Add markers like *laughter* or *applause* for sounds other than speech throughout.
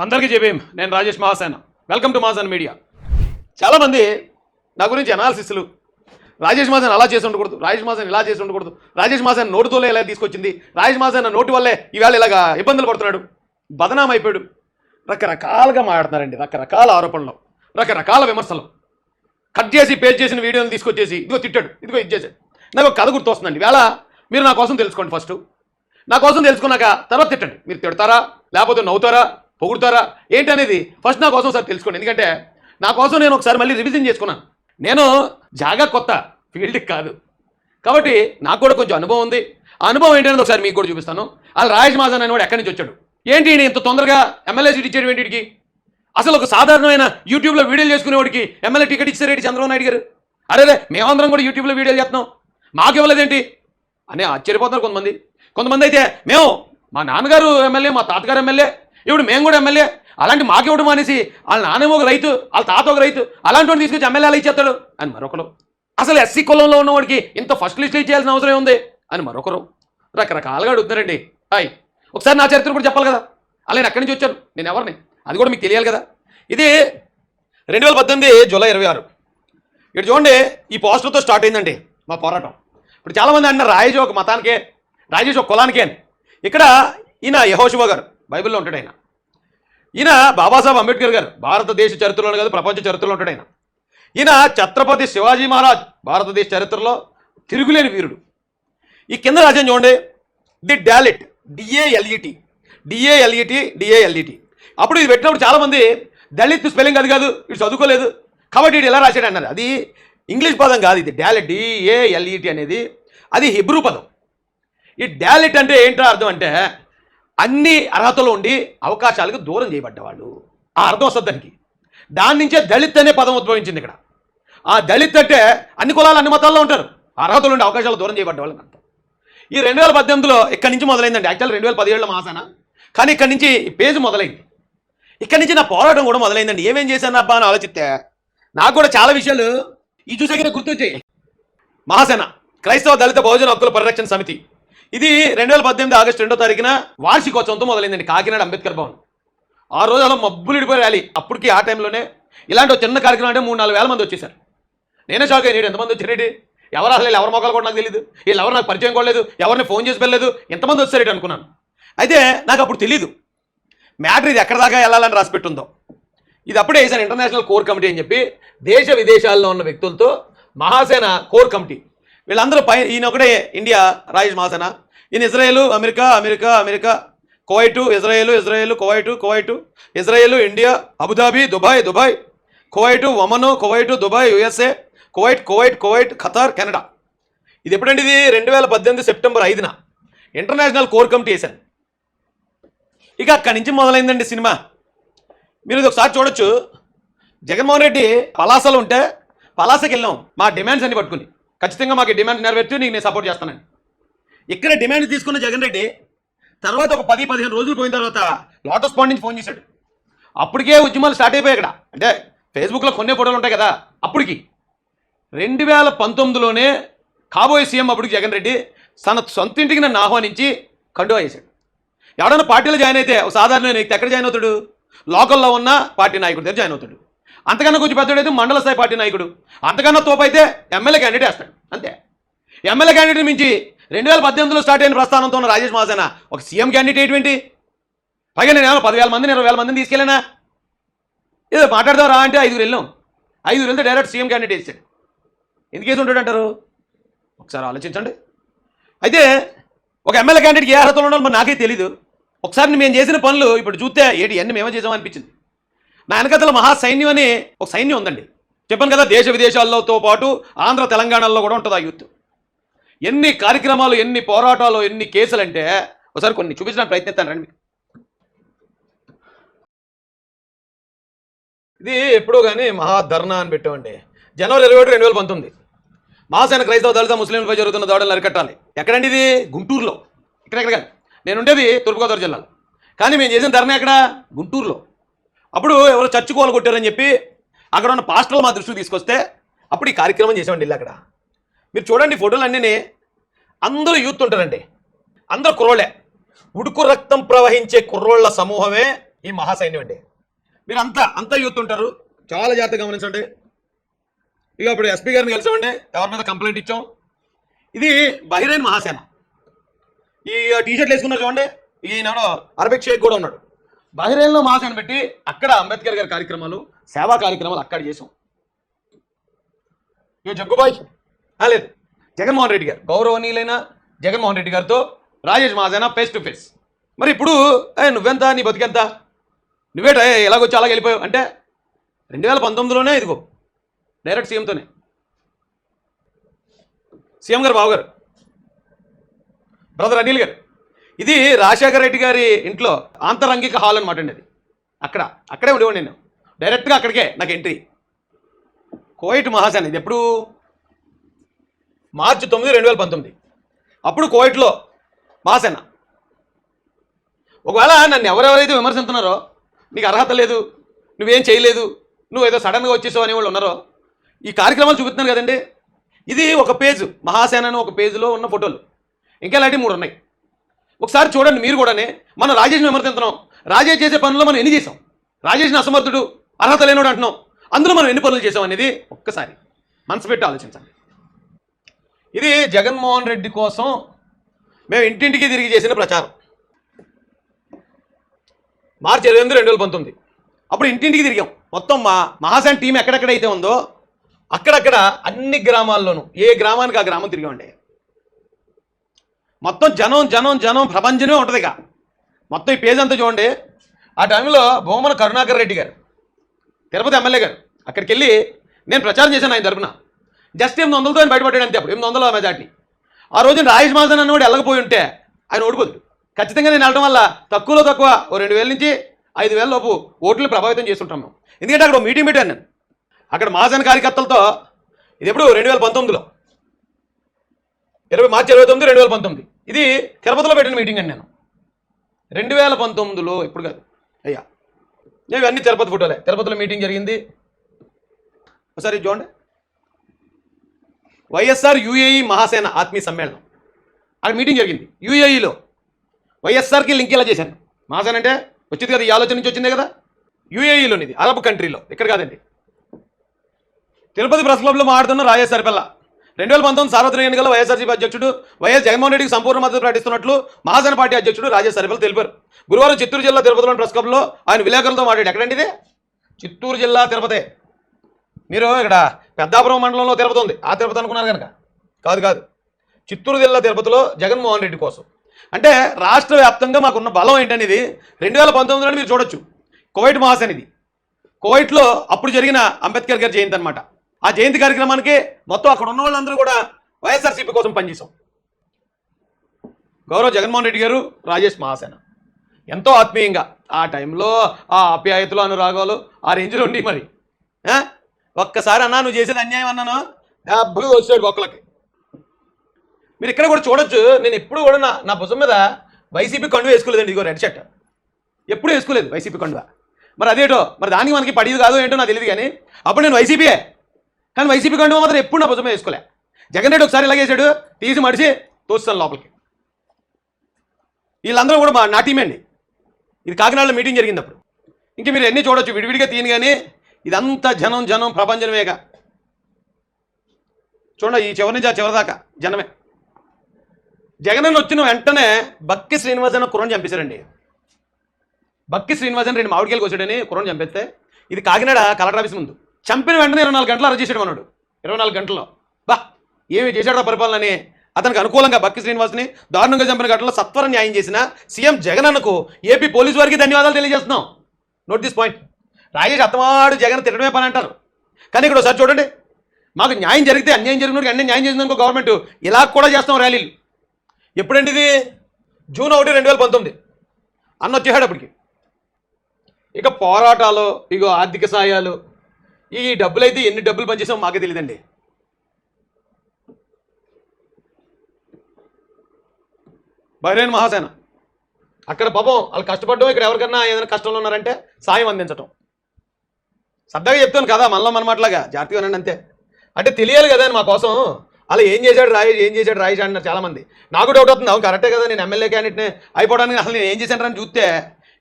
అందరికీ చెప్పేం? నేను Rajesh Mahasena. Welcome to Mahasena media చాలామంది నా గురించి అనాలిసిస్లు రాజేష్ మాసన్ అలా చేసి ఉండకూడదు. రాజేష్ మాసన్ ఇలా చేసి ఉండకూడదు. రాజేష్ మహాసేన్ నోటుతోలే ఇలా తీసుకొచ్చింది. రాజేష్ మాసన్ నోటి వల్లే ఈవేళ ఇలాగా ఇబ్బందులు పడుతున్నాడు. బదనాం అయిపోయాడు రకరకాలుగా మాట్లాడుతున్నారండి. రకరకాల ఆరోపణలు. రకరకాల విమర్శలు. కట్ చేసి పేజ్ చేసిన వీడియోని తీసుకొచ్చేసి ఇదిగో తిట్టాడు. ఇదిగో ఇది చేశాడు. నాకు కథ గుర్తొస్తుందండి. వేళ మీరు నా కోసం తెలుసుకోండి ఫస్ట్. నా కోసం తెలుసుకున్నాక తర్వాత తిట్టండి. మీరు తిడతారా? లేకపోతే నవ్వుతారా? పొగుడతారా? ఏంటి అనేది ఫస్ట్ నా కోసం సార్ తెలుసుకోండి. ఎందుకంటే నా కోసం నేను ఒకసారి మళ్ళీ రివిజన్ చేసుకున్నాను నేను జాగా కొత్త ఫీల్డ్కి కాదు. కాబట్టి నాకు కూడా కొంచెం అనుభవం ఉంది. ఆ అనుభవం ఏంటనేది ఒకసారి మీకు కూడా చూపిస్తాను. అలా రాజేష్ మాజన్ అనేవాడు ఎక్కడి నుంచి వచ్చాడు? ఏంటి ఇంత తొందరగా ఎమ్మెల్యే సీట్ ఇచ్చాడు ఏంటి అసలు ఒక సాధారణమైన యూట్యూబ్లో వీడియోలు చేసుకునేవాడికి ఎమ్మెల్యే టికెట్ ఇచ్చారేటి చంద్రబాబు నాయుడు గారు? అరే మేమందరం కూడా యూట్యూబ్లో వీడియోలు చేస్తున్నాం. మాకు ఇవ్వలేదేంటి? అని ఆశ్చర్యపోతున్నారు కొంతమంది. కొంతమంది అయితే మేము మా నాన్నగారు ఎమ్మెల్యే మా తాతగారు ఎమ్మెల్యే ఇప్పుడు మేము కూడా ఎమ్మెల్యే అలాంటి మాకు అనేసి వాళ్ళ నాన్నేమో ఒక రైతు వాళ్ళ తాత ఒక రైతు అలాంటి వాడిని తీసుకొచ్చి ఎమ్మెల్యేలు ఇచ్చేస్తాడు? అని మరొకరు. అసలు ఎస్సీ కులంలో ఉన్నవాడికి ఇంత ఫస్ట్ లిస్ట్ ఇచ్చేయాల్సిన అవసరం ఉంది అని మరొకరు. రకరకాలుగా అడుగుతున్నారండి. హాయ్ ఒకసారి నా చరిత్ర కూడా చెప్పాలి కదా? అలా నేను ఎక్కడి నుంచి వచ్చాను. నేను ఎవరిని? అది కూడా మీకు తెలియాలి కదా? ఇది రెండు వేల పద్దెనిమిది జూలై ఇరవై ఆరు. ఇక్కడ చూడండి ఈ పోస్టర్తో స్టార్ట్ అయిందండి మా పోరాటం. ఇప్పుడు చాలామంది అంటున్నారు రాయేష్ ఒక మతానికే రాజేష్ ఒక కులానికే అని. ఇక్కడ ఈయన యహోశివ గారు. బైబిల్లో ఉంటాడు ఆయన. ఈయన బాబాసాహెబ్ అంబేద్కర్ గారు భారతదేశ చరిత్రలో కాదు ప్రపంచ చరిత్రలో ఉంటాడు ఆయన. ఈయన ఛత్రపతి శివాజీ మహారాజ్ భారతదేశ చరిత్రలో తిరుగులేని వీరుడు. ఈ కింద రాజ్యం చూడండి ది డాలెట్ డిఏఎల్ఈటి డిఏఎల్ఈటి డిఏఎల్ఈటి. అప్పుడు ఇది పెట్టినప్పుడు చాలామంది దళిత్ స్పెల్లింగ్ అది కాదు ఇటు చదువుకోలేదు. కాబట్టి ఇటు ఎలా రాశాడు అన్నారు అది ఇంగ్లీష్ పదం కాదు ఇది డాలెట్ డిఏఎల్ఈటి అనేది అది హిబ్రూ పదం. ఈ డాలెట్ అంటే ఏంటో అర్థం అంటే అన్ని అర్హతలు ఉండి అవకాశాలకు దూరం చేయబడ్డవాళ్ళు. ఆ అర్థం వస్తుంది దానికి. దాని నుంచే దళిత్ అనే పదం ఉద్భవించింది ఇక్కడ. ఆ దళిత్ అంటే అన్ని కులాలు అన్ని మతాల్లో ఉంటారు. అర్హతలు ఉండి అవకాశాలు దూరం చేయబడ్డవాళ్ళు అని అర్థం ఈ రెండు వేల పద్దెనిమిదిలో ఇక్కడి నుంచి మొదలైందండి. యాక్చువల్ రెండు వేల పదిహేడులో మాసాన కానీ ఇక్కడి నుంచి ఈ పేజ్ మొదలైంది. ఇక్కడి నుంచి నా పోరాటం కూడా మొదలైందండి. ఏమేం చేశాను అబ్బా అని ఆలోచిస్తే నాకు కూడా చాలా విషయాలు ఈ చూసాక గుర్తొచ్చాయి. మహాసేన క్రైస్తవ దళిత భోజన హక్కుల పరిరక్షణ సమితి. ఇది రెండు వేల పద్దెనిమిది ఆగస్టు రెండో తారీఖున వార్షికోత్సవంతో మొదలైందండి కాకినాడ అంబేద్కర్ భవన్. ఆ రోజు అలా మబ్బులు ఇడిపోయి ర్యాలీ. అప్పటికి ఆ టైంలోనే ఇలాంటి చిన్న కార్యక్రమం అంటే మూడు నాలుగు వేల మంది వచ్చేసారు నేనే షాక్ అయ్యాడు ఎంతమంది వచ్చారేంటి ఎవరు అసలు ఎవరి మొక్కలు కూడా నాకు తెలియదు వీళ్ళు ఎవరు నాకు పరిచయం కూడా లేదు. ఎవరిని ఫోన్ చేసి వెళ్ళలేదు ఎంతమంది వచ్చారేంటి అనుకున్నాను. అయితే నాకు అప్పుడు తెలియదు మ్యాటర్ ఇది ఎక్కడ దాకా వెళ్ళాలని రాసి పెట్టుందో. ఇది అప్పుడే వేసాను ఇంటర్నేషనల్ కోర్ కమిటీ అని చెప్పి దేశ విదేశాల్లో ఉన్న వ్యక్తులతో మహాసేన కోర్ కమిటీ. వీళ్ళందరూ పై ఈయన ఒకటే ఇండియా రాజేష్ మాసన ఈయన Israel America America America. Kuwait Israel Israel Kuwait Kuwait. Israel India Abu Dhabi Dubai Dubai. Kuwait Oman Kuwait Dubai USA. Kuwait Kuwait Kuwait Qatar Canada. ఇది ఎప్పుడండి ఇది? రెండు వేల పద్దెనిమిది సెప్టెంబర్ ఐదున. ఇంటర్నేషనల్ కోర్ కమిటీ వేశాను ఇక అక్కడి నుంచి మొదలైందండి సినిమా. మీరు ఇది ఒకసారి చూడొచ్చు. జగన్మోహన్ రెడ్డి పలాసలు ఉంటే పలాసకి వెళ్ళాం మా డిమాండ్స్ అన్ని పట్టుకుని. ఖచ్చితంగా మాకు డిమాండ్ నెరవేర్చి నీకు నేను సపోర్ట్ చేస్తానండి. ఇక్కడ డిమాండ్ తీసుకున్న జగన్ రెడ్డి తర్వాత ఒక పది పదిహేను రోజులు పోయిన తర్వాత లోటస్ పాయింట్ నుంచి ఫోన్ చేశాడు. అప్పటికే ఉద్యమాలు స్టార్ట్ అయిపోయాయి ఇక్కడ. అంటే ఫేస్బుక్లో కొన్ని ఫోటోలు ఉంటాయి కదా అప్పటికి. రెండు వేల పంతొమ్మిదిలోనే కాబోయే సీఎం అప్పటికి జగన్ రెడ్డి తన సొంత ఇంటికి నన్ను ఆహ్వానించి కండువా చేశాడు ఎవడన్నా పార్టీలో జాయిన్ అయితే ఒక సాధారణ వ్యక్తి ఎక్కడ జాయిన్ అవుతాడు? లోకల్లో ఉన్న పార్టీ నాయకుడి దగ్గర జాయిన్ అవుతాడు. అంతకన్నా కొంచెం పెద్దోడైతే మండల స్థాయి పార్టీ నాయకుడు. అంతకన్నా తోపైతే ఎమ్మెల్యే క్యాండిడేట్ వేస్తాడు. అంతే. ఎమ్మెల్యే క్యాండిడేట్ మించి రెండు వేల పద్దెనిమిదిలో స్టార్ట్ అయిన ప్రస్థానంతో ఉన్న రాజేష్ మహాసేన ఒక సీఎం క్యాండిడేట్ ఏంటి? పైగా నేను ఏమైనా పదివేల మందిని ఇరవై వేల మందిని తీసుకెళ్ళానా? ఏదో మాట్లాడదాం రా అంటే ఐదుగురు వెళ్ళాం. ఐదుగురు వెళ్తే డైరెక్ట్ సీఎం క్యాండిడేట్ ఇచ్చాడు. ఎందుకు వేసి ఉంటాడు అంటారు? ఒకసారి ఆలోచించండి. అయితే ఒక ఎమ్మెల్యే క్యాండిడేట్కి ఏ అర్హతలు ఉండాలి మరి నాకే తెలీదు. ఒకసారి మేము చేసిన పనులు ఇప్పుడు చూస్తే ఏంటి ఎన్ని మేమే చేసామనిపించింది. నా వెనకతల మహా సైన్యం అని ఒక సైన్యం ఉందండి. చెప్పాను కదా దేశ విదేశాల్లోతో పాటు ఆంధ్ర తెలంగాణలో కూడా ఉంటుంది ఆ యూత్. ఎన్ని కార్యక్రమాలు ఎన్ని పోరాటాలు ఎన్ని కేసులు అంటే ఒకసారి కొన్ని చూపించడానికి ప్రయత్నిస్తాను రండి ఇది ఎప్పుడో కానీ మహాధర్నా అని పెట్టామండి. జనవరి ఇరవై ఒకటి రెండు వేల పంతొమ్మిది. మహాసేన క్రైస్తవ దళిత ముస్లింలపై జరుగుతున్న దాడులను అరికట్టాలి. ఎక్కడండి ఇది? గుంటూరులో. ఇక్కడెక్కడ కాదు. నేను ఉండేది తూర్పుగోదావరి జిల్లాలో. కానీ మేము చేసిన ధర్నా ఎక్కడ? గుంటూరులో. అప్పుడు ఎవరో చర్చి కోలు కొట్టారని చెప్పి అక్కడ ఉన్న పాస్టర్లు మా దృష్టికి తీసుకొస్తే అప్పుడు ఈ కార్యక్రమం చేసామండి ఇల్లు అక్కడ. మీరు చూడండి ఫోటోలు అన్నీ అందరూ యూత్ ఉంటారండి. అందరూ కుర్రోళ్ళే. ఉడుకు రక్తం ప్రవహించే కుర్రోళ్ళ సమూహమే ఈ మహాసైన్యం అండి. మీరు అంతా అంతా యూత్ ఉంటారు. చాలా జాగ్రత్తగా గమనించండి. ఇక ఇప్పుడు ఎస్పీ గారిని కలిసామండి. ఎవరి మీద కంప్లైంట్ ఇచ్చాం. ఇది బహిరైన్ మహాసేన. ఈ టీషర్ట్లు వేసుకున్నారు చూడండి. ఈయన అరబిక్ షేక్ కూడా ఉన్నాడు. బహిరైన్లో మహాసేన పెట్టి అక్కడ అంబేద్కర్ గారి కార్యక్రమాలు సేవా కార్యక్రమాలు అక్కడ చేసాం ఇక జగ్గుబాయ్? లేదు. జగన్మోహన్ రెడ్డి గారు. గౌరవనీయులైన జగన్మోహన్ రెడ్డి గారితో Rajesh Mahasena face to face మరి ఇప్పుడు ఏ నువ్వెంత? నీ బతికెంత? నువ్వేట ఎలాగొచ్చి అలాగ వెళ్ళిపోయావు? అంటే రెండు వేల పంతొమ్మిదిలోనే ఇదిగో డైరెక్ట్ సీఎంతోనే సీఎం గారు బాబు గారు బ్రదర్ అనిల్ గారు. ఇది రాజశేఖర రెడ్డి గారి ఇంట్లో ఆంతరంగిక హాల్ అనమాట అండి అది. అక్కడ అక్కడే ఉండేవాడు నేను. డైరెక్ట్గా అక్కడికే నాకు ఎంట్రీ. కోయిట్ మహాసేన ఇది ఎప్పుడు? మార్చి తొమ్మిది రెండు వేల పంతొమ్మిది. అప్పుడు కోయిట్లో మహాసేన. ఒకవేళ నన్ను ఎవరెవరైతే విమర్శిస్తున్నారో నీకు అర్హత లేదు నువ్వేం చేయలేదు నువ్వు ఏదో సడన్గా వచ్చేసావు అనేవాళ్ళు ఉన్నారో ఈ కార్యక్రమాలు చూపిస్తున్నాను కదండి. ఇది ఒక పేజ్ మహాసేన అని ఒక పేజీలో ఉన్న ఫోటోలు. ఇంకా ఇలాంటివి మూడు ఉన్నాయి. ఒకసారి చూడండి మీరు కూడానే. మనం రాజేష్ని విమర్శిస్తున్నాం రాజేష్ చేసే పనుల్లో మనం ఎన్ని చేసాం రాజేష్ని అసమర్థుడు అర్హత లేనోడు అంటున్నాం. అందులో మనం ఎన్ని పనులు చేసాం అనేది ఒక్కసారి మనసు పెట్టి ఆలోచించండి. ఇది జగన్మోహన్ రెడ్డి కోసం మేము ఇంటింటికి తిరిగి చేసిన ప్రచారం. మార్చి ఇరవై ఎనిమిది రెండు వేల పంతొమ్మిది. అప్పుడు ఇంటింటికి తిరిగాం. మొత్తం మా మహాసన్ టీం ఎక్కడెక్కడైతే ఉందో అక్కడక్కడ అన్ని గ్రామాల్లోనూ ఏ గ్రామానికి ఆ గ్రామం తిరిగామండి. మొత్తం జనం జనం జనం ప్రపంచమే ఉంటుంది ఇక మొత్తం ఈ పేజ్ అంతా చూడండి. ఆ టైంలో భూమన కరుణాకర్ రెడ్డి గారు తిరుపతి ఎమ్మెల్యే గారు అక్కడికి వెళ్ళి నేను ప్రచారం చేశాను ఆయన తరపున. జస్ట్ ఎనిమిది వందలతో ఆయన బయటపడ్డాడు అంతే అప్పుడు ఎనిమిది వందల మెజార్టీ. ఆ రోజు రాజేష్ మాసన్ అన్నవాడు వెళ్ళకపోయి ఉంటే ఆయన ఓడిపోదు ఖచ్చితంగా నేను వెళ్ళడం వల్ల తక్కువలో తక్కువ ఓ రెండు వేల నుంచి ఐదు వేల లోపు ఓట్లు ప్రభావితం చేస్తుంటాం మేము ఎందుకంటే అక్కడ మీటింగ్ పెట్టాను నేను. అక్కడ మహాజన్ కార్యకర్తలతో ఇది ఎప్పుడు? రెండు వేల పంతొమ్మిదిలో. ఇరవై మార్చి ఇరవై తొమ్మిది రెండు వేల పంతొమ్మిది. ఇది తిరుపతిలో పెట్టిన మీటింగ్ అండి నేను. రెండు వేల పంతొమ్మిదిలో ఇప్పుడు కాదు. అయ్యా. నేను అన్ని తిరుపతి ఫోటోలే. తిరుపతిలో మీటింగ్ జరిగింది. ఒకసారి చూడండి. వైఎస్ఆర్ యుఏఈ మహాసేన ఆత్మీయ సమ్మేళనం. అక్కడ మీటింగ్ జరిగింది. యుఏఈలో. వైఎస్ఆర్కి లింక్ ఇలా చేశాను మహాసేన అంటే వచ్చింది కదా ఈ ఆలోచన నుంచి వచ్చిందే కదా? యుఏఈలోనిది అరబ్ కంట్రీలో. ఇక్కడ కాదండి. తిరుపతి ప్రెస్ క్లబ్లో మాట్లాడుతున్న రాజేష్ పిల్ల. రెండు వేల పంతొమ్మిది సార్వత్రిక ఎన్నికల్లో వైఎస్ఆర్సీపీ అధ్యక్షుడు వైఎస్ జగన్మోహన్ రెడ్డికి సంపూర్ణ మద్దతు ప్రకటిస్తున్నట్లు మహాజన పార్టీ అధ్యక్షుడు రాజేష్ సరిపల్ల తెలిపారు. గురువారం చిత్తూరు జిల్లా తిరుపతిలోని ప్రెస్ క్లబ్లో ఆయన విలేకరులతో మాట్లాడి ఎక్కడండి ఇది? చిత్తూరు జిల్లా తిరుపతి. మీరు ఇక్కడ పెద్దాపురం మండలంలో తిరుపతి ఉంది. ఆ తిరుపతి అనుకున్నారు కనుక. కాదు కాదు. చిత్తూరు జిల్లా తిరుపతిలో జగన్మోహన్ రెడ్డి కోసం. అంటే రాష్ట్ర వ్యాప్తంగా మాకున్న బలం ఏంటనేది రెండు వేల పంతొమ్మిదిలో మీరు చూడొచ్చు. కోవిడ్ మహాసేన ఇది అప్పుడు జరిగిన అంబేద్కర్ గారి జయంతి అనమాట ఆ జయంతి కార్యక్రమానికి మొత్తం అక్కడ ఉన్న వాళ్ళందరూ కూడా వైఎస్ఆర్సీపీ కోసం పనిచేసాం గౌరవ జగన్మోహన్ రెడ్డి గారు రాజేష్ మహాసేన. ఎంతో ఆత్మీయంగా ఆ టైంలో ఆ ఆప్యాయతలు అనురాగాలు ఆ రేంజ్లో ఉండి మరి. ఒక్కసారి అన్నా నువ్వు చేసేది అన్యాయం అన్నాను? డబ్బులు వచ్చాడు ఒక్కలకి మీరు ఇక్కడ కూడా చూడొచ్చు నేను ఎప్పుడు కూడా నా నా భుజం మీద వైసీపీ కండువ వేసుకోలేదండి ఇదిగో రెడ్ షర్ట్. ఎప్పుడు వేసుకోలేదు వైసీపీ కండువ. మరి అదేటో మరి దానికి మనకి పడేది కాదు ఏంటో నాకు తెలియదు కానీ అప్పుడు నేను వైసీపీయే. కానీ వైసీపీ కండువ మాత్రం ఎప్పుడు నా భుజం వేసుకోలే. జగన్ రెడ్డి ఒకసారి ఇలాగేసాడు తీసి మడిచి తోస్తాను లోపలికి. వీళ్ళందరూ కూడా మా నా టీమే అండి. ఇది కాకినాడలో మీటింగ్ జరిగింది అప్పుడు మీరు ఎన్ని చూడొచ్చు విడివిడిగా తీయను కానీ ఇదంతా జనం జనం ప్రపంచమేగా. చూడండి ఈ చివరి నుంచి ఆ చివరి దాకా జనమే. జగన్ వచ్చిన వెంటనే బక్కి శ్రీనివాసన్ కుర్రని చంపేశారండి. బక్కి శ్రీనివాసన్ రెండు మామిడికాయలు వచ్చాడని కుర్రని చంపేస్తే ఇది కాకినాడ కలెక్టర్ ఆఫీస్ ముందు. చంపిన వెంటనే ఇరవై నాలుగు గంటలు అరెస్ట్ చేసాడు ఇరవై నాలుగు గంటల్లో. బా ఏమి చేశాడో పరిపాలన అతనికి అనుకూలంగా బక్కి శ్రీనివాస్ని దారుణంగా చంపిన ఘటనలో సత్వర న్యాయం చేసిన సీఎం జగన్ అన్నకు ఏపీ పోలీసు వారికి ధన్యవాదాలు తెలియజేస్తున్నాం. నోట్ దిస్ పాయింట్ రాజేష్ అత్తమాడు జగన్ తిట్టడమే పని అంటారు. కానీ ఇక్కడ ఒకసారి చూడండి. మాకు న్యాయం జరిగితే అన్యాయం జరిగినట్టు అన్ని న్యాయం చేసిందనుకో గవర్నమెంట్ ఇలా కూడా చేస్తాం ర్యాలీలు. ఎప్పుడండి ఇది జూన్ ఒకటి రెండు వేల పంతొమ్మిది. అన్న వచ్చేసాడు అప్పటికి. ఇక పోరాటాలు ఇగో ఆర్థిక సాయాలు ఈ డబ్బులు అయితే ఎన్ని డబ్బులు పనిచేసామో మాకే తెలియదండి బహ్రెయిన్ మహాసేన. అక్కడ పాపం వాళ్ళు కష్టపడడం ఇక్కడ ఎవరికన్నా ఏదైనా కష్టంలో ఉన్నారంటే సాయం అందించటం. సరదాగా చెప్తాను కదా మనలో మన మాటలాగా. జాగ్రత్తగా ఉండండి అంతే. అంటే తెలియాలి కదా అని మా కోసం. అలా ఏం చేశాడు రాయి ఏం చేశాడు రాయేష్ అంటున్నారు చాలామంది. నాకు డౌట్ అవుతుంది అవును కరెక్టే కదా నేను ఎమ్మెల్యే క్యాండిడేట్ని అయిపోవడానికి అసలు నేను ఏం చేశాను అని చూస్తే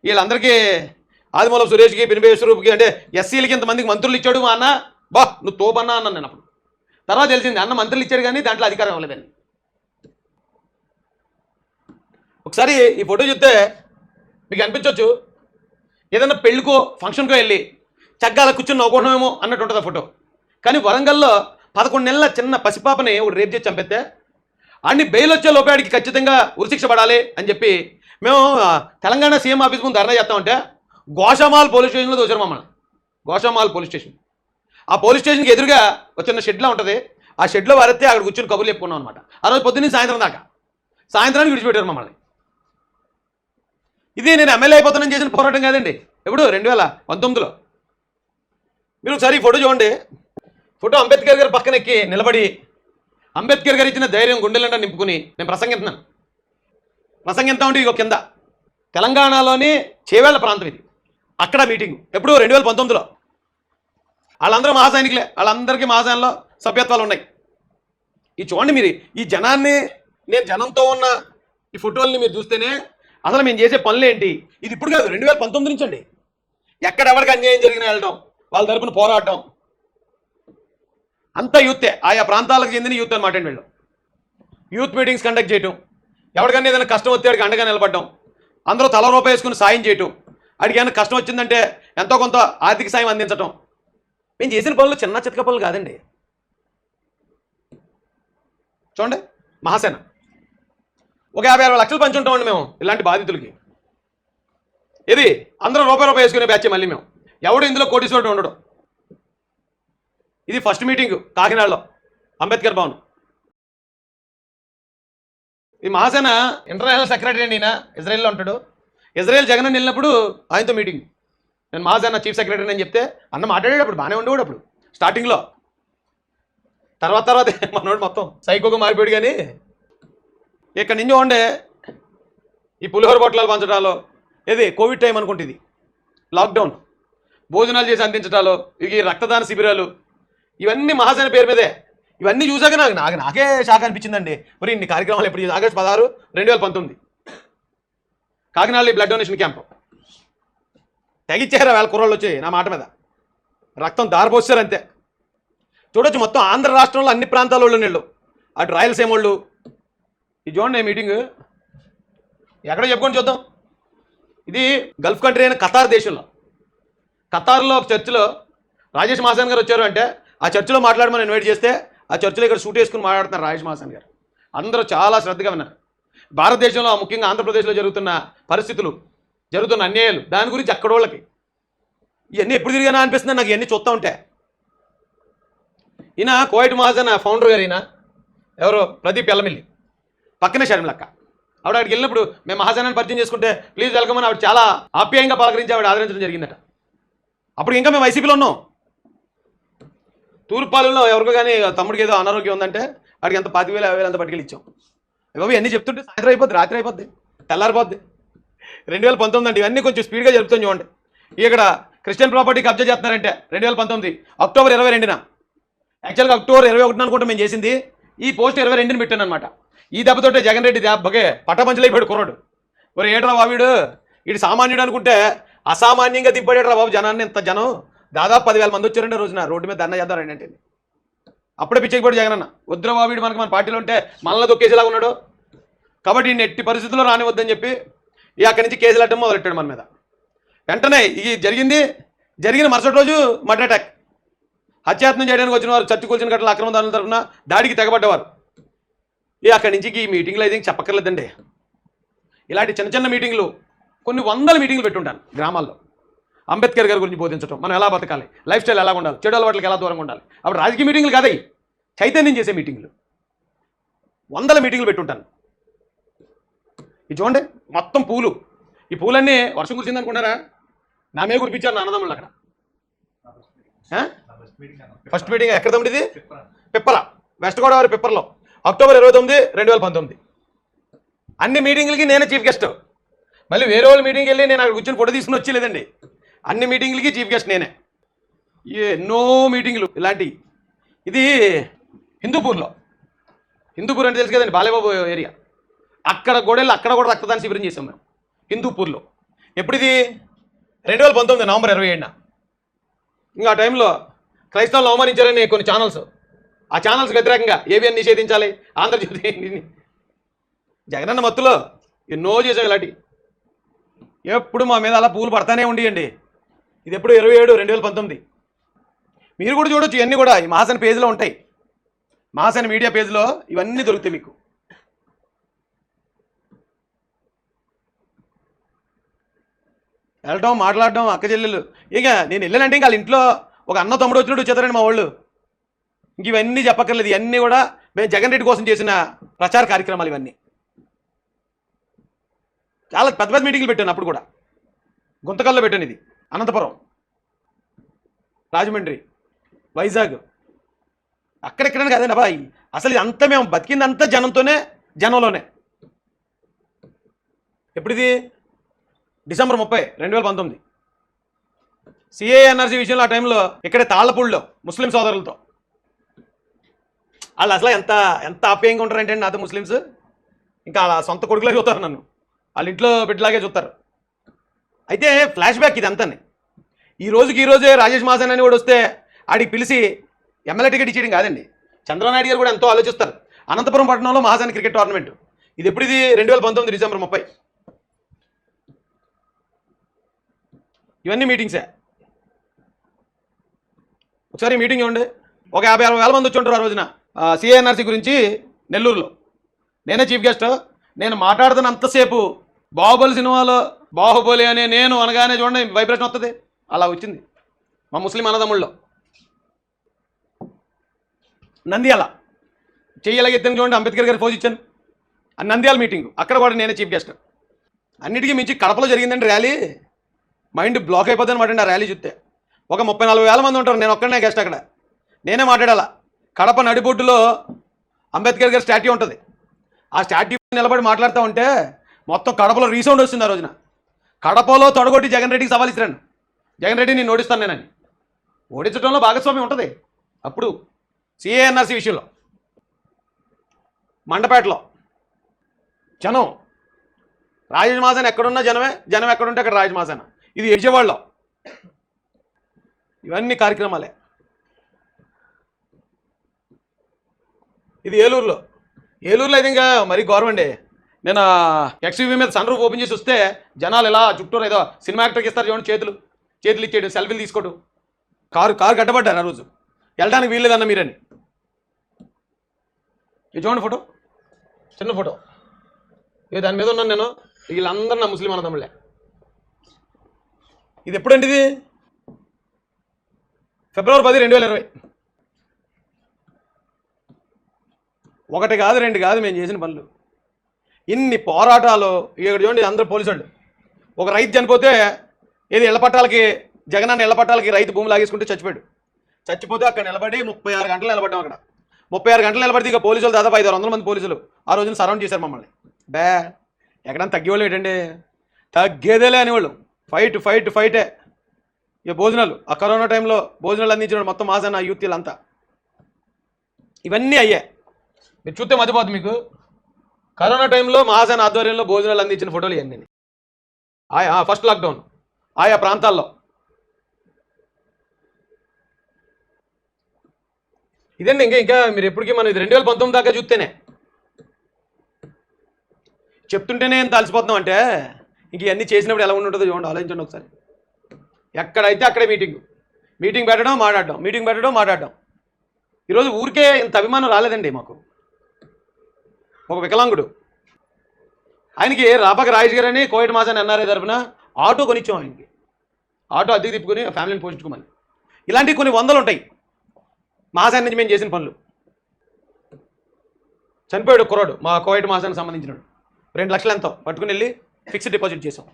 వీళ్ళందరికీ ఆదిమూలం సురేష్కి పినిపేశ్వరూపుకి అంటే ఎస్సీలకి ఇంతమందికి మంత్రులు ఇచ్చాడు మా అన్న? బా నువ్వు తోపన్నా అన్నాను నేను అప్పుడు. తర్వాత తెలిసింది అన్న మంత్రులు ఇచ్చాడు కానీ దాంట్లో అధికారం ఇవ్వలేదని. ఒకసారి ఈ ఫోటో చూస్తే మీకు అనిపించవచ్చు ఏదైనా పెళ్ళికో ఫంక్షన్కో వెళ్ళి చగ్గాల కూర్చుని నవ్వుకోవడమేమో అన్నట్టు ఉంటుంది ఆ ఫోటో. కానీ వరంగల్లో పదకొండు నెలల చిన్న పసిపాపని ఒకటి రేపు చేసి చంపేస్తే అన్ని బెయిల్ వచ్చే లోపాడికి ఖచ్చితంగా ఉరిశిక్ష పడాలి అని చెప్పి మేము తెలంగాణ సీఎం ఆఫీస్ ముందు ధర్నా చేస్తామంటే గోషామాల్ పోలీస్ స్టేషన్లో దోచారు మమ్మల్ని. Goshamahal police station. ఆ పోలీస్ స్టేషన్కి ఎదురుగా వచ్చిన చిన్న షెడ్లో ఉంటుంది. ఆ షెడ్లో వారెత్తే అక్కడ కూర్చొని కబుర్లు చెప్పుకున్నాం అనమాట ఆ రోజు పొద్దున్నే సాయంత్రం దాకా. సాయంత్రానికి విడిచిపెట్టారు మమ్మల్ని. ఇది నేను ఎమ్మెల్యే అయిపోతానని చేసిన పోరాటం కాదండి. ఎప్పుడు? రెండు వేల పంతొమ్మిదిలో. మీరు ఒకసారి ఈ ఫోటో చూడండి. ఫోటో అంబేద్కర్ గారి పక్కన ఎక్కి నిలబడి అంబేద్కర్ గారు ఇచ్చిన ధైర్యం గుండెలంట నింపుకుని నేను ప్రసంగిస్తున్నాను ప్రసంగిస్తా ఉంటే ఇగో కింద. తెలంగాణలోని చేవేళ్ళ ప్రాంతం ఇది. అక్కడ మీటింగ్. ఎప్పుడు రెండు వేల పంతొమ్మిదిలో. వాళ్ళందరూ మహాసైనికులే వాళ్ళందరికీ మహాసైన్లో సభ్యత్వాలు ఉన్నాయి. ఈ చూడండి మీరు ఈ జనాన్ని నేను జనంతో ఉన్న ఈ ఫోటోల్ని మీరు చూస్తేనే అసలు మేము చేసే పనులు ఏంటి? ఇది ఇప్పుడు కాదు రెండు వేల పంతొమ్మిది నుంచి అండి. ఎక్కడెవరికి అన్యాయం జరిగిన వెళ్ళడం వాళ్ళ తరపున పోరాటం. అంతా యూతే ఆయా ప్రాంతాలకు చెందిన యూత్ అనమాట అండి వీళ్ళు. యూత్ మీటింగ్స్ కండక్ట్ చేయటం ఎవరికైనా ఏదైనా కష్టం వచ్చేవాడికి అండగా నిలబడడం అందరూ తల రూపాయి వేసుకుని సాయం చేయటం. అడిగాను కష్టం వచ్చిందంటే ఎంతో కొంత ఆర్థిక సాయం అందించటం. మేము చేసిన పనులు చిన్న చితక పనులు కాదండి. చూడండి మహాసేన. ఒక యాభై అరవై లక్షలు పంచుంటామండి మేము ఇలాంటి బాధితులకి. ఇది అందరూ రూపాయి రూపాయి వేసుకునే బ్యాచ్ మళ్ళీ మేము. ఎవడు ఇందులో కోటీశ్వరుడు ఉండడు. ఇది ఫస్ట్ మీటింగ్ కాకినాడలో అంబేద్కర్ భవన్. ఈ మహాసేన ఇంటర్నేషనల్ సెక్రటరీ అండి ఈయన ఇజ్రాయెల్లో ఉంటాడు. ఇజ్రాయెల్ జగన్ వెళ్ళినప్పుడు ఆయనతో మీటింగ్. నేను మహాసేన చీఫ్ సెక్రటరీ అని చెప్తే అన్న మాట్లాడేటప్పుడు బాగానే ఉండేవాడు అప్పుడు స్టార్టింగ్లో. తర్వాత తర్వాత *laughs* మనోడు మొత్తం సైకోగా మారిపోయాడు కానీ ఇక్కడ నుంచి ఉండే ఈ పులిహోర బొట్టలాలు పంచడాలో ఏది కోవిడ్ టైం అనుకుంటుంది లాక్డౌన్ భోజనాలు చేసి అందించడాలో ఇవి రక్తదాన శిబిరాలు ఇవన్నీ మహాసేన పేరు మీదే. ఇవన్నీ చూసాక నాకు నాకు నాకే షాక్ అనిపించిందండి. మరి ఇన్ని కార్యక్రమాలు ఎప్పుడు ఆగస్టు పదహారు రెండు వేల పంతొమ్మిది. కాకినాడలో బ్లడ్ డొనేషన్ క్యాంప్ తెగిచ్చారా వేళ కుర్రోళ్ళు వచ్చి నా మాట మీద? రక్తం దారిపోసారు అంతే. చూడొచ్చు మొత్తం ఆంధ్ర రాష్ట్రంలో అన్ని ప్రాంతాల వాళ్ళు నీళ్ళు. అటు రాయలసీమ వాళ్ళు. ఇది చూడండి మీటింగ్. ఎక్కడ చెప్పుకొని చూద్దాం. ఇది గల్ఫ్ కంట్రీ అయిన ఖతార్ దేశంలో. ఖతార్లో చర్చిలో రాజేష్ మాసాన్ గారు వచ్చారు అంటే ఆ చర్చిలో మాట్లాడమని ఇన్వైట్ చేస్తే ఆ చర్చిలో ఇక్కడ షూట్ వేసుకుని మాట్లాడుతున్నారు రాజేష్ మాసాన్ గారు. అందరూ చాలా శ్రద్ధగా విన్నారు. భారతదేశంలో ముఖ్యంగా ఆంధ్రప్రదేశ్లో జరుగుతున్న పరిస్థితులు జరుగుతున్న అన్యాయాలు దాని గురించి అక్కడోళ్ళకి ఇవన్నీ ఎప్పుడు తిరిగినా అనిపిస్తుంది? నాకు ఇవన్నీ చూస్తూ ఉంటా. ఈయన కోయట్ మహాజన్ ఫౌండర్ గారు ఈయన. ఎవరో? ప్రదీప్ ఎల్లమిల్లి. పక్కనే షర్మిలక్క. ఆవిడ అక్కడికి వెళ్ళినప్పుడు మేము మహాజనాన్ని పరిచయం చేసుకుంటే ప్లీజ్ వెల్కమ్ అని ఆవిడ చాలా ఆప్యాయంగా పలకరించి ఆవిడ ఆదరించడం జరిగిందట. అప్పుడు ఇంకా మేము వైసీపీలో ఉన్నాం. తూర్పాలలో ఎవరికో కానీ తమ్ముడికి ఏదో అనారోగ్యం ఉందంటే వాడికి ఎంత పాతి యాభై వేలు అంత పట్టుకెళ్ళి ఇచ్చాం. బాబు ఇవన్నీ చెప్తుంటే సాయంత్రం అయిపోద్ది రాత్రి అయిపోద్ది తెల్లారిపోద్ది. రెండు వేల పంతొమ్మిది అంటే ఇవన్నీ కొంచెం స్పీడ్గా జరుపుతాం చూడండి. ఇక్కడ క్రిస్టియన్ ప్రాపర్టీ కబ్జా చేస్తున్నారంటే రెండు వేల పంతొమ్మిది అక్టోబర్ ఇరవై రెండున. యాక్చువల్గా అక్టోబర్ ఇరవై ఒకటిన అనుకుంటా మేము చేసింది ఈ పోస్ట్ ఇరవై రెండుని పెట్టాను అనమాట ఈ దెబ్బతోటే జగన్ రెడ్డి దెబ్బకే పట్టపంచలైపోయాడు కుర్రాడు. ఒరే ఏట్రా బాబీడు వీడు? సామాన్యుడు అనుకుంటే అసామాన్యంగా దింపడేట్రా బాబు జనాన్ని ఇంత జనం? దాదాపు పదివేల మంది వచ్చారండి రోజున రోడ్డు మీద దండ చేద్దారండి అంటే. అప్పుడే పిచ్చెక్కిపోయాడు జగన్ అన్న వద్దురా మనకి మన పార్టీలో ఉంటే మనల్ని దొక్కేసేలాగా ఉన్నాడు. కాబట్టి ఈయన ఎట్టి పరిస్థితుల్లో రానివద్దని చెప్పి ఇక అక్కడి నుంచి కేసులు అడ్డం మొదలెట్టాడు మన మీద. వెంటనే ఇది జరిగింది జరిగిన మరుసటి రోజు మర్డర్ అటాక్. హత్యాయత్నం చేయడానికి వచ్చిన వారు చర్చి కూల్చిన ఘటనలు అక్రమ దానుల తరఫున దాడికి తెగబడ్డవారు. ఇక అక్కడి నుంచి ఈ మీటింగ్లు అయితే చెప్పక్కర్లేదండి. ఇలాంటి చిన్న చిన్న మీటింగ్లు కొన్ని వందల మీటింగ్లు పెట్టుంటాను గ్రామాల్లో. అంబేద్కర్ గారి గురించి బోధించడం మనం ఎలా బతకాలి? లైఫ్ స్టైల్ ఎలా ఉండాలి? చెడు అలవాట్లకి ఎలా దూరంగా ఉండాలి? అప్పుడు రాజకీయ మీటింగ్లు కాదవి చైతన్యం చేసే మీటింగ్లు. వందల మీటింగ్లు పెట్టుంటాను. ఇది చూడండి మొత్తం పూలు. ఈ పూలన్నీ వర్షం కురిసింది అనుకుంటారా నా మీద కురిపించారు నా అన్నదమ్ముళ్ళు అక్కడ. ఫస్ట్ మీటింగ్ ఎక్కడ తమ్ముడు ఇది? పిప్పల. వెస్ట్ గోదావరి పిప్పర్లో అక్టోబర్ ఇరవై తొమ్మిది రెండు వేల పంతొమ్మిది. అన్ని మీటింగ్లకి నేనే చీఫ్ గెస్ట్ మళ్ళీ వేరే వాళ్ళ మీటింగ్కి వెళ్ళి నేను అక్కడ కూర్చొని ఫోటో తీసుకుని వచ్చి లేదండి అన్ని మీటింగ్లకి చీఫ్ గెస్ట్ నేనే. ఎన్నో మీటింగ్లు ఇలాంటివి ఇది హిందూపూర్లో. హిందూపూర్ అంటే తెలుసు కదండి బాలేబాబు ఏరియా. అక్కడ కూడా వెళ్ళి అక్కడ కూడా రక్తదాన శిబిరం చేసాం మేము హిందూపూర్లో. ఎప్పుడు ఇది రెండు వేల పంతొమ్మిది నవంబర్ ఇరవై ఏడున. ఇంకా ఆ టైంలో క్రైస్తవులు అవమానించారని కొన్ని ఛానల్స్ ఆ ఛానల్స్ వ్యతిరేకంగా ఏబిఎన్ నిషేధించాలి ఆంధ్రజ్యోతి జగనన్న మత్తులో ఎన్నో చేసాం ఇలాంటి. ఎప్పుడు మా మీద అలా పూలు పడతానే ఉండియండి. ఇది ఎప్పుడు ఇరవై ఏడు రెండు వేల పంతొమ్మిది. మీరు కూడా చూడొచ్చు ఇవన్నీ కూడా ఈ మహాసన్ పేజీలో ఉంటాయి. మహాసన్ మీడియా పేజీలో ఇవన్నీ దొరుకుతాయి మీకు. వెళ్ళటం మాట్లాడటం అక్క చెల్లెలు ఇక నేను వెళ్ళానంటే ఇంకా వాళ్ళ ఇంట్లో ఒక అన్న తమ్ముడు వచ్చినట్టు వచ్చేతారండి మా వాళ్ళు. ఇంక ఇవన్నీ చెప్పక్కర్లేదు. ఇవన్నీ కూడా మేము జగన్ రెడ్డి కోసం చేసిన ప్రచార కార్యక్రమాలు ఇవన్నీ. చాలా పెద్ద పెద్ద మీటింగ్లు పెట్టాను అప్పుడు కూడా. గుంతకల్లో పెట్టాను ఇది. అనంతపురం. రాజమండ్రి. వైజాగ్. అక్కడెక్కడనే కదండి అబ్బాయి అసలు ఇదంతా అంతా మేము బతికిందంతా జనంతోనే జనంలోనే. ఎప్పుడిది? డిసెంబర్ ముప్పై రెండు వేల పంతొమ్మిది. సిఏ ఎన్ఆర్సీ విషయంలో ఆ టైంలో ఇక్కడే తాళ్ళపూడిలో ముస్లిం సోదరులతో. వాళ్ళు అసలు ఎంత ఎంత ఆప్యాయంగా ఉంటారంటే నాతో ముస్లిమ్స్. ఇంకా సొంత కొడుకులా చూస్తారు నన్ను. వాళ్ళ ఇంట్లో బిడ్డలాగే చూస్తారు. అయితే ఫ్లాష్ బ్యాక్ ఇది అంతానే ఈ రోజుకి ఈరోజే రాజేష్ మాసన్ అని కూడా వస్తే ఆడికి పిలిచి ఎమ్మెల్యే టికెట్ ఇచ్చేయడం కాదండి. చంద్రనాయుడు గారు కూడా ఎంతో ఆలోచిస్తారు. అనంతపురం పట్టణంలో మహాజన్ క్రికెట్ టోర్నమెంట్. ఇది ఎప్పుడు ఇది? రెండు వేల పంతొమ్మిది డిసెంబర్ ముప్పై. ఇవన్నీ మీటింగ్సే. ఒకసారి మీటింగ్ ఇవ్వండి ఒక యాభై అరవై వేల మంది వచ్చి ఉంటారు ఆ రోజున. సిఏఎన్ఆర్సీ గురించి నెల్లూరులో. నేనే చీఫ్ గెస్ట్. నేను మాట్లాడుతున్నంతసేపు బాహుబలి సినిమాలో బాహుబలి అనే నేను అనగానే చూడండి వైబ్రేషన్ వస్తుంది అలా వచ్చింది. మా ముస్లిం అన్నదమ్ముళ్ళు. నంద్యాల. చెయ్యలాగా ఎత్తిన చూడండి అంబేద్కర్ గారి పోజ్ ఇచ్చాను. ఆ నంద్యాల మీటింగ్ అక్కడ కూడా నేనే చీఫ్ గెస్ట్ అన్నిటికీ మించి కడపలో జరిగిందండి ర్యాలీ మైండ్ బ్లాక్ అయిపోతుంది అనమాట ఆ ర్యాలీ చూస్తే. ఒక ముప్పై నలభై వేల మంది ఉంటారు. నేను ఒక్కడనే గెస్ట్ అక్కడ. నేనే మాట్లాడాలా? కడప నడిబొడ్డులో అంబేద్కర్ గారి స్టాట్యూ ఉంటుంది. ఆ స్టాట్యూ నిలబడి మాట్లాడుతూ ఉంటే మొత్తం కడపలో రీసౌండ్ వస్తుంది ఆ రోజున. కడపలో తొడగొట్టి జగన్ రెడ్డికి సవాల్ ఇస్తాను జగన్ రెడ్డి నేను ఓడిస్తాను నేనని. ఓడించడంలో భాగస్వామ్యం ఉంటుంది. అప్పుడు సిఏఎన్ఆర్సీ విషయంలో. మండపేటలో. జనం. రాజమాసన ఎక్కడున్నా జనమే జనం ఎక్కడుంటే అక్కడ రాజమాసన ఇది విజయవాడలో. ఇవన్నీ కార్యక్రమాలే. ఇది ఏలూరులో. ఏలూరులో అయితే ఇంకా మరీ గౌరవండి నేను ఎక్స్యూవీ మీద సన్ రూఫ్ ఓపెన్ చేసి వస్తే జనాలు ఇలా చుట్టూరు ఏదో సినిమా యాక్టర్కి ఇస్తారు చూడండి చేతులు చేతులు ఇచ్చేయడం సెల్ఫీలు తీసుకోడు కారు కారు కట్టబడ్డారు ఆ రోజు. వెళ్ళడానికి వీల్లేదన్న మీరని. ఇది చూడండి ఫోటో. చిన్న ఫోటో. ఇది దాని మీద ఉన్నాను నేను. వీళ్ళందరూ నా ముస్లిం అన్నదమ్ముళ్ళే ఇది ఎప్పుడండి ఇది ఫిబ్రవరి పది రెండు వేల ఇరవై. ఒకటి కాదు రెండు కాదు మేము చేసిన పనులు. ఇన్ని పోరాటాలు ఇక్కడ చూడండి అందరూ పోలీసు ఒక రైతు చనిపోతే ఏది ఇళ్ళ పట్టాలకి జగనన్న ఇళ్ళ పట్టాలకి రైతు భూమి లాగేసుకుంటే చచ్చిపోయాడు. చచ్చిపోతే అక్కడ నిలబడి ముప్పై ఆరు గంటలు నిలబడ్డాం అక్కడ. ముప్పై ఆరు గంటలు నిలబడితే ఇక పోలీసులు దాదాపు ఐదు వందల మంది పోలీసులు ఆ రోజున సరౌండ్ చేశారు మమ్మల్ని. బే ఎక్కడన్నా తగ్గేవాళ్ళు ఏంటండి? తగ్గేదేలే అనేవాళ్ళు ఫైట్ ఫైట్ ఫైటే ఇక భోజనాలు. ఆ కరోనా టైంలో భోజనాలు అందించిన మొత్తం మాసన్న యూత్ వీళ్ళంతా. ఇవన్నీ అయ్యాయి. మీరు చూస్తే మర్చిపోతుంది మీకు. కరోనా టైంలో మహాజన్ ఆధ్వర్యంలో భోజనాలు అందించిన ఫోటోలు ఇవన్నీ. ఆయా ఫస్ట్ లాక్డౌన్. ఆయా ప్రాంతాల్లో. ఇదండి ఇంకా ఇంకా మీరు ఎప్పటికీ మనం ఇది రెండు వేల పంతొమ్మిది దాకా చూస్తేనే. చెప్తుంటేనే ఎంత అలసిపోతున్నాం అంటే ఇంక ఇవన్నీ చేసినప్పుడు ఎలా ఉంటుందో చూడండి ఆలోచించండి ఒకసారి. ఎక్కడైతే అక్కడే మీటింగ్. మీటింగ్ పెట్టడం మాట్లాడడం. మీటింగ్ పెట్టడం మాట్లాడడం. ఈరోజు ఊరికే ఇంత అభిమానం రాలేదండి మాకు. ఒక వికలాంగుడు. ఆయనకి రాపక రాజేష్ గారు అని కోవిడ్ మాసాన్ని ఎన్ఆర్ఐ తరపున ఆటో కొనిచ్చాం ఆయనకి. ఆటో అద్దెకి తిప్పుకొని ఫ్యామిలీని పోషించుకోమని ఇలాంటివి కొన్ని వందలు ఉంటాయి. మాసాన్ని నుంచి మేము చేసిన పనులు. చనిపోయాడు కుర్రాడు మా కోవిడ్ మాసానికి సంబంధించినాడు. రెండు లక్షలు ఎంతో పట్టుకుని వెళ్ళి ఫిక్స్డ్ డిపాజిట్ చేసాం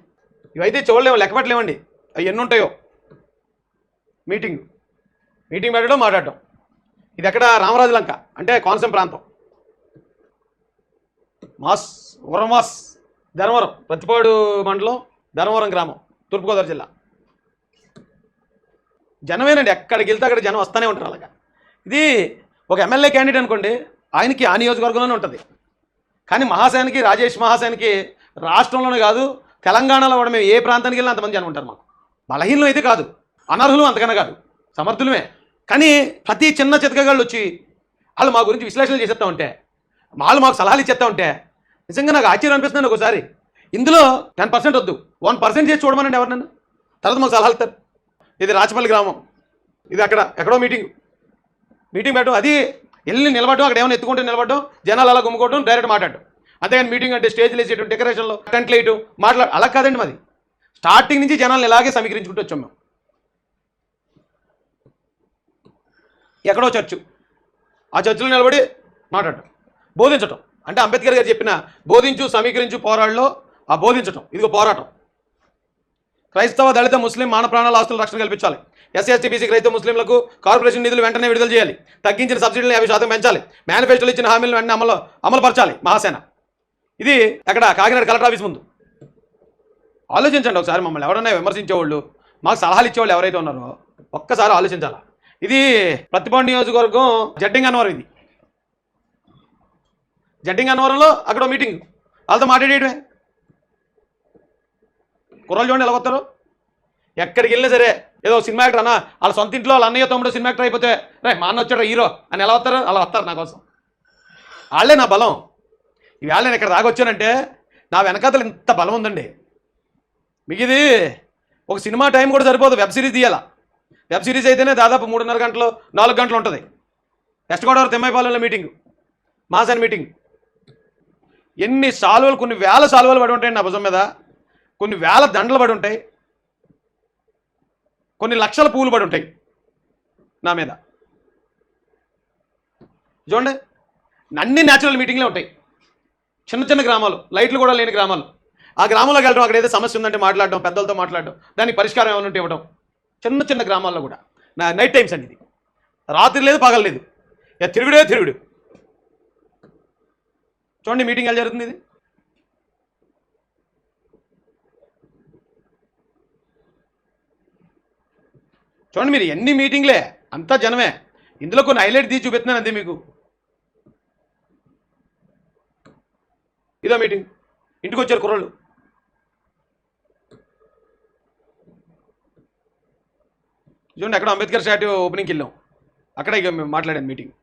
ఇవైతే చూడలేము లెక్కపెట్టలేమండి అవి ఎన్ని ఉంటాయో. మీటింగ్. మీటింగ్ పెట్టడం మాట్లాడటం ఇది ఎక్కడ రామరాజు లంక అంటే కోనసీమ ప్రాంతం. మాస్ ఉరమాస్ ధర్మవరం ప్రతిపాడు మండలం ధర్మవరం గ్రామం తూర్పుగోదావరి జిల్లా. జనమేనండి ఎక్కడికి వెళ్తే అక్కడ జనం వస్తూనే ఉంటారు అలాగా. ఇది ఒక ఎమ్మెల్యే క్యాండిడేట్ అనుకోండి ఆయనకి ఆ నియోజకవర్గంలోనే ఉంటుంది. కానీ మహాశయానికి రాజేష్ మహాశయానికి రాష్ట్రంలోనే కాదు తెలంగాణలో కూడా మేము ఏ ప్రాంతానికి వెళ్ళినా అంతమంది జనం ఉంటారు మాకు. బలహీనం అయితే కాదు అనర్హులు అంతకన్నా కాదు సమర్థులమే. కానీ ప్రతి చిన్న చితకగాళ్ళు వచ్చి వాళ్ళు మా గురించి విశ్లేషణ చేసేస్తా ఉంటే వాళ్ళు మాకు సలహాలు ఇచ్చేస్తా ఉంటే నిజంగా నాకు ఆశ్చర్యం అనిపిస్తుంది ఒకసారి. ఇందులో టెన్ పర్సెంట్ వద్దు. వన్ పర్సెంట్ చేసి చూడమనండి ఎవరినన్నా తర్వాత మాకు సలహాలు ఇస్తారు. ఇది రాచపల్లి గ్రామం. ఇది అక్కడ ఎక్కడో మీటింగ్. మీటింగ్ పెట్టడం అది వెళ్ళి నిలబడడం అక్కడ ఏమైనా ఎత్తుకుంటే నిలబడడం జనాలు అలా గుమ్ముకోవడం డైరెక్ట్ మాట్లాడడం. అంతేగాని మీటింగ్ అంటే స్టేజ్లు వేసేయడం డెకరేషన్లో టెంట్లు వేయటం మాట్లాడ అలా కాదండి మాది. స్టార్టింగ్ నుంచి జనాలను ఇలాగే సమీకరించుకుంటూ వచ్చాం మేము. ఎక్కడో చర్చు. ఆ చర్చిలో నిలబడి మాట్లాడటం. బోధించటం. అంటే అంబేద్కర్ గారు చెప్పిన బోధించు సమీకరించు పోరాడలో ఆ బోధించటం ఇదిగో పోరాటం. క్రైస్తవ దళిత ముస్లిం మాన ప్రాణాల ఆస్తుల రక్షణ కల్పించాలి. ఎస్సీ ఎస్టీ బీసీ క్రైస్తవ ముస్లింలకు కార్పొరేషన్ నిధులు వెంటనే విడుదల చేయాలి. తగ్గించిన సబ్సిడీలు యాభై శాతం పెంచాలి. మేనిఫెస్టోలు ఇచ్చిన హామీలను వెంటనే అమలు అమలుపరచాలి. మహాసేన. ఇది అక్కడ కాకినాడ కలెక్టర్ ఆఫీస్ ముందు. ఆలోచించండి ఒకసారి మమ్మల్ని ఎవరైనా విమర్శించేవాళ్ళు మాకు సలహాలు ఇచ్చేవాళ్ళు ఎవరైతే ఉన్నారో ఒక్కసారి ఆలోచించాలా? ఇది ప్రతిపాడు నియోజకవర్గం జడ్డింగ్ అన్నవారు ఇది. జడ్డింగ్ అన్నవరంలో అక్కడ మీటింగ్ వాళ్ళతో మాట్లాడేయడమే కుర్రలు చూడండి ఎలా వస్తారు ఎక్కడికి వెళ్ళినా సరే ఏదో సినిమా యాక్టర్ అన్న వాళ్ళ సొంత ఇంట్లో వాళ్ళ అన్నయ్య తమ్ముడు సినిమా యాక్టర్ అయిపోతే రే మా అన్న వచ్చాడు హీరో. అని ఎలా వస్తారు? అలా వస్తారు నా కోసం. వాళ్ళే నా బలం. ఇవాళ నేను ఇక్కడ రాగొచ్చానంటే నా వెనకాతలు ఇంత బలం ఉందండి. మీకు ఇది ఒక సినిమా టైం కూడా సరిపోదు వెబ్ సిరీస్ తీయాలా. వెబ్ సిరీస్ అయితేనే దాదాపు మూడున్నర గంటలు నాలుగు గంటలు ఉంటుంది. వెస్ట్ గోదావరి తిమ్మాయిపాలెంలో మీటింగ్ మాసాన్ మీటింగ్. ఎన్ని సాల్వలు కొన్ని వేల సాల్వలు పడి ఉంటాయి నా భుజం మీద. కొన్ని వేల దండలు పడి ఉంటాయి. కొన్ని లక్షల పూలు పడి ఉంటాయి నా మీద. చూడండి అన్ని న్యాచురల్ మీటింగ్లే ఉంటాయి. చిన్న చిన్న గ్రామాలు లైట్లు కూడా లేని గ్రామాలు. ఆ గ్రామంలోకి వెళ్ళడం అక్కడ ఏదో సమస్య ఉందంటే మాట్లాడడం పెద్దలతో మాట్లాడడం దానికి పరిష్కారం ఏమైనా ఉంటే ఇవ్వడం చిన్న చిన్న గ్రామాల్లో కూడా. నా నైట్ టైమ్స్ అండి ఇది. రాత్రి లేదు పగలలేదు ఇక తిరుగుడే తిరుగుడు. చూడండి మీటింగ్ ఎలా జరుగుతుంది ఇది. చూడండి మీరు ఎన్ని మీటింగ్లే అంతా జనమే. ఇందులో కొన్ని హైలైట్ తీసి చూపిస్తున్నాను అంతే మీకు. ఇదో మీటింగ్ ఇంటికి వచ్చారు కుర్రోళ్ళు. చూడండి అక్కడ అంబేద్కర్ స్టాట్యూ ఓపెనింగ్కి వెళ్ళాం. అక్కడ ఇక మేము మాట్లాడాను మీటింగ్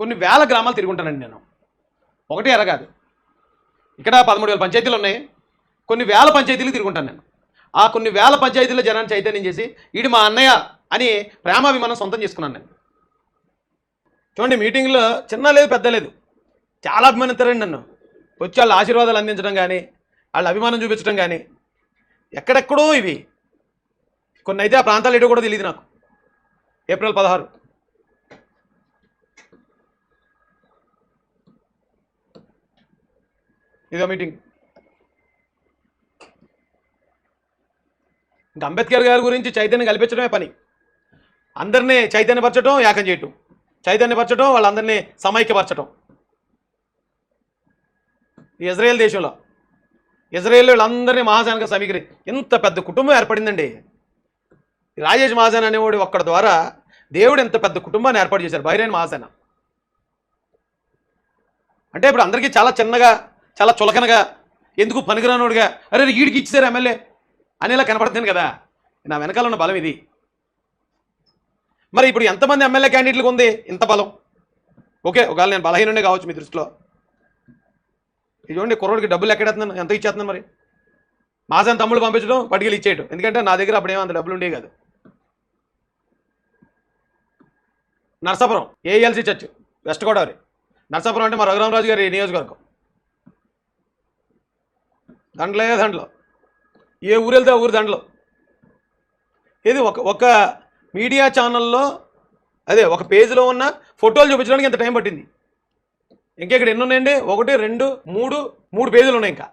కొన్ని వేల గ్రామాలు తిరుగుంటానండి నేను. ఒకటి ఎరగాదు ఇక్కడ పదమూడు వేల పంచాయతీలు ఉన్నాయి. కొన్ని వేల పంచాయతీలు తిరుగుంటాను నేను. ఆ కొన్ని వేల పంచాయతీల జనాన్ని చైతన్యం చేసి ఈడు మా అన్నయ్య అని ప్రేమాభిమానం సొంతం చేసుకున్నాను నేను. చూడండి మీటింగ్లో చిన్న లేదు పెద్ద లేదు. చాలా అభిమానిస్తారండి నన్ను. వచ్చి వాళ్ళ ఆశీర్వాదాలు అందించడం కానీ వాళ్ళ అభిమానం చూపించడం కానీ ఎక్కడెక్కడో ఇవి. కొన్ని అయితే ఆ ప్రాంతాలు ఏటో కూడా తెలియదు నాకు. ఏప్రిల్ పదహారు. ఇదో మీటింగ్. ఇంకా అంబేద్కర్ గారి గురించి చైతన్యం కల్పించడమే పని. అందరినీ చైతన్యపరచడం ఏకం చేయటం. చైతన్యపరచడం వాళ్ళందరినీ సమైక్యపరచడం ఇజ్రాయెల్ దేశంలో ఇజ్రాయెల్ వీళ్ళందరినీ మహాజాన్గా సమీకరి ఇంత పెద్ద కుటుంబం ఏర్పడిందండి. రాజేష్ మహాజన్ అనేవాడు ఒక్కడి ద్వారా దేవుడు ఎంత పెద్ద కుటుంబాన్ని ఏర్పాటు చేశారు. బైరైన్ మహాసేన. అంటే ఇప్పుడు అందరికీ చాలా చిన్నగా చాలా చులకనగా ఎందుకు పనికిరానోడుగా అరే వీడికి ఇచ్చారు ఎమ్మెల్యే? అనేలా కనపడుతుంది కదా. నా వెనకాల ఉన్న బలం ఇది. మరి ఇప్పుడు ఎంతమంది ఎమ్మెల్యే క్యాండిడేట్లకు ఉంది? ఇంత బలం. ఓకే ఒకవేళ నేను బలహీనుడే కావచ్చు మీ దృష్టిలో. ఇది చూడండి కుర్రోడికి డబ్బులు ఎక్కడేస్తున్నాను ఎంత ఇచ్చేస్తున్నాను మరి? మాసం తమ్ముడు పంపించడం పట్టుకెళ్ళి ఇచ్చేయడం ఎందుకంటే నా దగ్గర అప్పుడు అంత డబ్బులు ఉండేవి కాదు. Narsapuram ALC church west Godavari. Narsapuram అంటే మా రఘురామరాజు గారి నియోజకవర్గం. దండలే దండలు. ఏ ఊరు వెళ్తే ఆ ఊరు దండలు. ఇది ఒక ఒక మీడియా ఛానల్లో అదే ఒక పేజీలో ఉన్న ఫోటోలు చూపించడానికి ఎంత టైం పట్టింది? ఇంకా ఇక్కడ ఎన్ని ఉన్నాయండి ఒకటి రెండు మూడు మూడు పేజీలు ఉన్నాయి ఇంకా.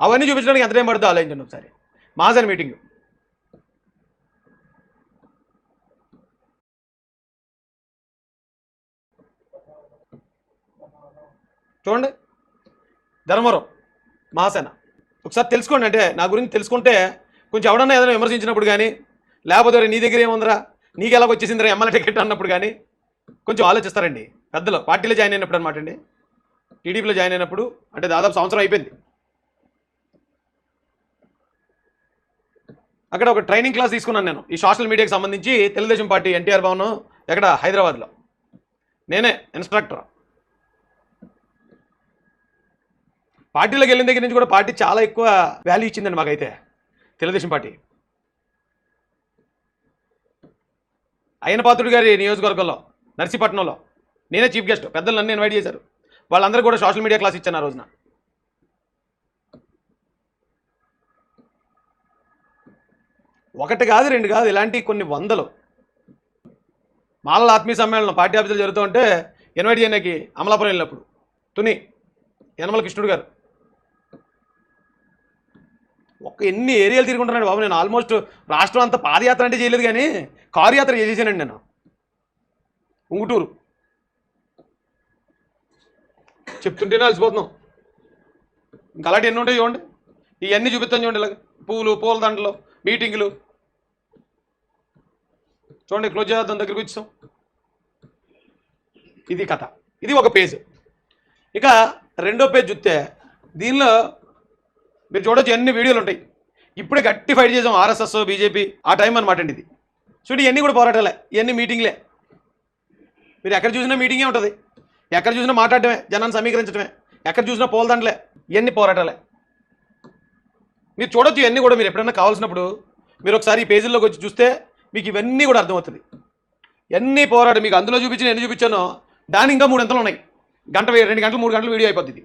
అవన్నీ చూపించడానికి ఎంత టైం పడుతుందో ఆలోచించండి ఒకసారి. మాజన్ మీటింగ్. చూడండి. ధర్మవరం. మహాసేన. ఒకసారి తెలుసుకోండి అంటే నా గురించి తెలుసుకుంటే కొంచెం ఎవడన్నా ఏదైనా విమర్శించినప్పుడు కానీ లేకపోతే నీ దగ్గర ఏముందరా? నీకు ఎలాగ వచ్చేసిందిరా ఎమ్మెల్యే టికెట్ అన్నప్పుడు కానీ కొంచెం ఆలోచిస్తారండి. పెద్దలు పార్టీలో జాయిన్ అయినప్పుడు అనమాట అండి. టీడీపీలో జాయిన్ అయినప్పుడు అంటే దాదాపు సంవత్సరం అయిపోయింది. అక్కడ ఒక ట్రైనింగ్ క్లాస్ తీసుకున్నాను నేను. ఈ సోషల్ మీడియాకి సంబంధించి తెలుగుదేశం పార్టీ ఎన్టీఆర్ భవన్ ఎక్కడ? హైదరాబాద్లో. నేనే ఇన్స్ట్రక్టర్. పార్టీలోకి వెళ్ళిన దగ్గర నుంచి కూడా పార్టీ చాలా ఎక్కువ వాల్యూ ఇచ్చిందండి మాకైతే. తెలుగుదేశం పార్టీ. అయ్యనపాత్రుడు గారి నియోజకవర్గంలో నర్సీపట్నంలో నేనే చీఫ్ గెస్ట్ పెద్దలు నన్ను ఇన్వైట్ చేశారు. వాళ్ళందరూ కూడా సోషల్ మీడియా క్లాస్ ఇచ్చాను ఆ రోజున. ఒకటి కాదు రెండు కాదు ఇలాంటి కొన్ని వందలు. మాలల ఆత్మీయ సమ్మేళనం పార్టీ ఆఫీసులు జరుగుతూ ఉంటే ఇన్వైట్ చేయడానికి అమలాపురం వెళ్ళినప్పుడు. తుని యనమల కృష్ణుడు గారు. ఒక ఎన్ని ఏరియాలు తిరుగుంటున్నాడు బాబు. నేను ఆల్మోస్ట్ రాష్ట్రం అంతా పాదయాత్ర అంటే చేయలేదు కానీ కారు యాత్ర చేసేసానండి నేను. ఉంగుటూరు. చెప్తుంటేనే అలసిపోతున్నాం. ఇంకా అలాంటి ఎన్ని ఉంటాయి చూడండి. ఇవన్నీ చూపిస్తాను చూడండి ఇలా పూలు పూల దండలు మీటింగులు చూడండి క్లోజ్ చేద్దాం దగ్గరికి వచ్చాం ఇది కథ. ఇది ఒక పేజ్ ఇక రెండో పేజ్ చూస్తే దీనిలో మీరు చూడొచ్చు ఎన్ని వీడియోలు ఉంటాయి. ఇప్పుడే గట్టి ఫైట్ చేసాం ఆర్ఎస్ఎస్ బీజేపీ. ఆ టైం అనమాట అండి ఇది. చూడండి ఇవన్నీ కూడా పోరాటాలే. ఇవన్నీ మీటింగ్లే మీరు ఎక్కడ చూసినా మీటింగే ఉంటుంది. ఎక్కడ చూసినా మాట్లాడటమే జనాన్ని సమీకరించడమే ఎక్కడ చూసినా పోల్దండలే ఇవన్నీ పోరాటాలే. మీరు చూడొచ్చు ఇవన్నీ కూడా మీరు ఎప్పుడైనా కావాల్సినప్పుడు. మీరు ఒకసారి ఈ పేజీల్లోకి వచ్చి చూస్తే మీకు ఇవన్నీ కూడా అర్థమవుతుంది. ఎన్ని పోరాటం మీకు అందులో చూపించిన ఎన్ని చూపించానో దాని ఇంకా మూడు ఎంతలు ఉన్నాయి. గంట రెండు గంటలు మూడు గంటలు వీడియో అయిపోద్ది